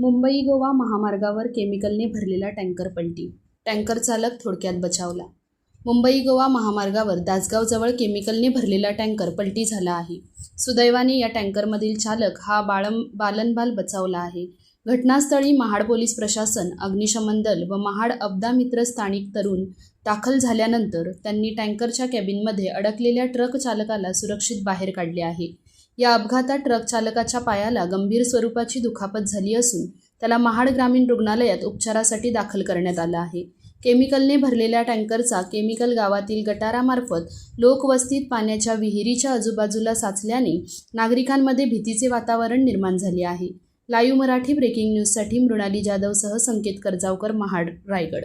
मुंबई गोवा महामार्गावर केमिकलने भरलेला टँकर पलटी. टँकर चालक थोडक्यात बचावला. मुंबई गोवा महामार्गावर दासगावजवळ केमिकलने भरलेला टँकर पलटी झाला आहे. सुदैवाने या टँकरमधील चालक हा बाळम बालनबाल बचावला आहे. घटनास्थळी महाड पोलीस प्रशासन अग्निशमन दल व महाड अब्दा मित्र स्थानिक तरुण दाखल झाल्यानंतर त्यांनी टँकरच्या कॅबिनमध्ये अडकलेल्या ट्रक चालकाला सुरक्षित बाहेर काढले आहे. या अपघातात ट्रक चालकाच्या पायाला गंभीर स्वरूपाची दुखापत झाली असून त्याला महाड ग्रामीण रुग्णालयात उपचारासाठी दाखल करण्यात आलं आहे. केमिकलने भरलेल्या टँकरचा केमिकल गावातील गटारामार्फत लोकवस्तीत पाण्याच्या विहिरीच्या आजूबाजूला साचल्याने नागरिकांमध्ये भीतीचे वातावरण निर्माण झाले आहे. लाईव्ह मराठी ब्रेकिंग न्यूजसाठी मृणाली जाधवसह संकेत कर्जावकर महाड रायगड.